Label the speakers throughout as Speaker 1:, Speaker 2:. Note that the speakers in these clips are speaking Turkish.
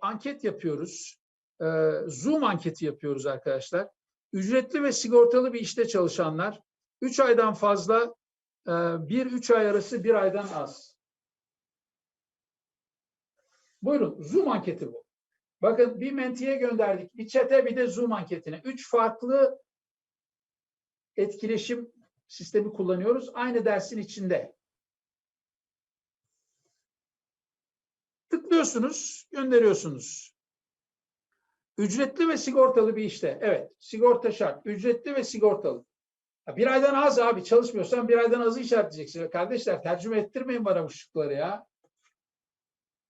Speaker 1: anket yapıyoruz. Ee, Zoom anketi yapıyoruz arkadaşlar. Ücretli ve sigortalı bir işte çalışanlar 3 aydan fazla, 1-3 ay arası 1 aydan az. Buyurun Zoom anketi bu. Bakın bir mentiye gönderdik. Bir çete bir de Zoom anketine. Üç farklı etkileşim sistemi kullanıyoruz. Aynı dersin içinde. Tıklıyorsunuz, gönderiyorsunuz. Ücretli ve sigortalı bir işte. Evet, sigorta şart. Ücretli ve sigortalı. Ya bir aydan az abi. Çalışmıyorsan bir aydan azı işaretleyeceksin. Kardeşler tercüme ettirmeyin bana bu şıkları ya.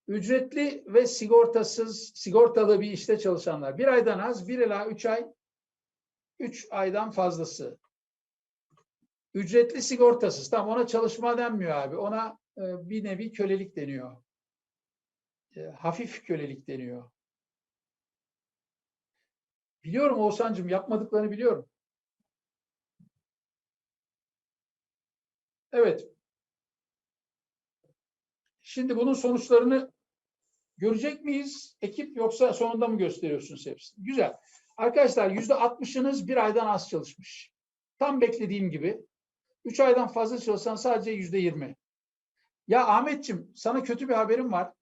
Speaker 1: Ücretli ve sigortasız, sigortalı bir işte çalışanlar. Bir aydan az, bir ila üç ay, üç aydan fazlası. Ücretli sigortasız. Tam ona çalışma denmiyor abi. Ona e, bir nevi kölelik deniyor. E, hafif kölelik deniyor. Biliyorum Oğuzhan'cığım yapmadıklarını biliyorum. Evet. Şimdi bunun sonuçlarını görecek miyiz? Ekip yoksa sonunda mı gösteriyorsunuz hepsini? Güzel. Arkadaşlar yüzde altmışınız bir aydan az çalışmış. Tam beklediğim gibi. Üç aydan fazla çalışsan sadece yüzde yirmi. Ya Ahmetçim sana kötü bir haberim var.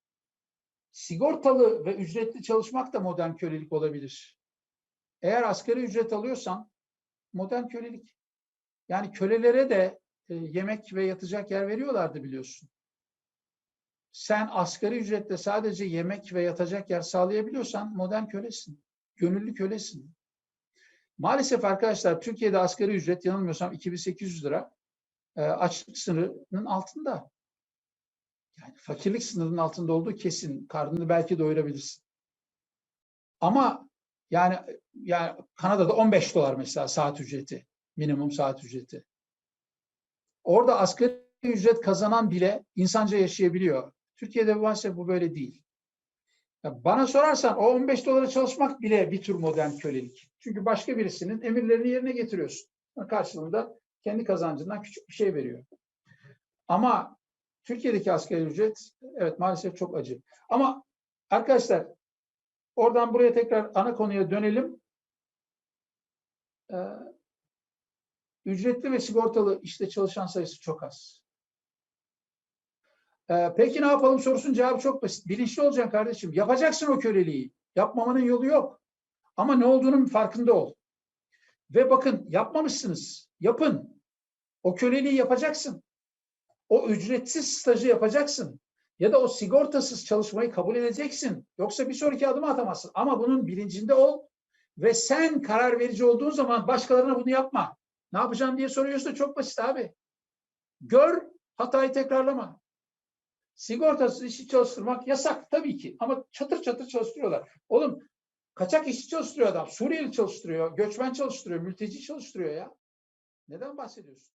Speaker 1: Sigortalı ve ücretli çalışmak da modern kölelik olabilir. Eğer asgari ücret alıyorsan modern kölelik. Yani kölelere de e, yemek ve yatacak yer veriyorlardı biliyorsun. Sen asgari ücretle sadece yemek ve yatacak yer sağlayabiliyorsan modern kölesin. Gönüllü kölesin. Maalesef arkadaşlar Türkiye'de asgari ücret yanılmıyorsam 2800 lira e, açlık sınırının altında. Yani fakirlik sınırının altında olduğu kesin. Karnını belki doyurabilirsin. Ama yani yani Kanada'da 15 dolar mesela saat ücreti. Minimum saat ücreti. Orada asgari ücret kazanan bile insanca yaşayabiliyor. Türkiye'de maalesef bu böyle değil. Ya bana sorarsan o 15 dolara çalışmak bile bir tür modern kölelik. Çünkü başka birisinin emirlerini yerine getiriyorsun. Karşılığında kendi kazancından küçük bir şey veriyor. Ama Türkiye'deki asgari ücret evet maalesef çok acı. Ama arkadaşlar oradan buraya tekrar ana konuya dönelim. Ee, ücretli ve sigortalı işte çalışan sayısı çok az. Ee, peki ne yapalım sorusunun cevabı çok basit. Bilinçli olacaksın kardeşim. Yapacaksın o köleliği. Yapmamanın yolu yok. Ama ne olduğunun farkında ol. Ve bakın yapmamışsınız. Yapın. O köleliği yapacaksın. O ücretsiz stajı yapacaksın. Ya da o sigortasız çalışmayı kabul edeceksin. Yoksa bir sonraki adımı atamazsın. Ama bunun bilincinde ol. Ve sen karar verici olduğun zaman başkalarına bunu yapma. Ne yapacağım diye soruyorsa çok basit abi. Gör, hatayı tekrarlama. Sigortasız işçi çalıştırmak yasak tabii ki ama çatır çatır çalıştırıyorlar. Oğlum kaçak işçi çalıştırıyor adam. Suriyeli çalıştırıyor, göçmen çalıştırıyor, mülteci çalıştırıyor ya. Neden bahsediyorsun?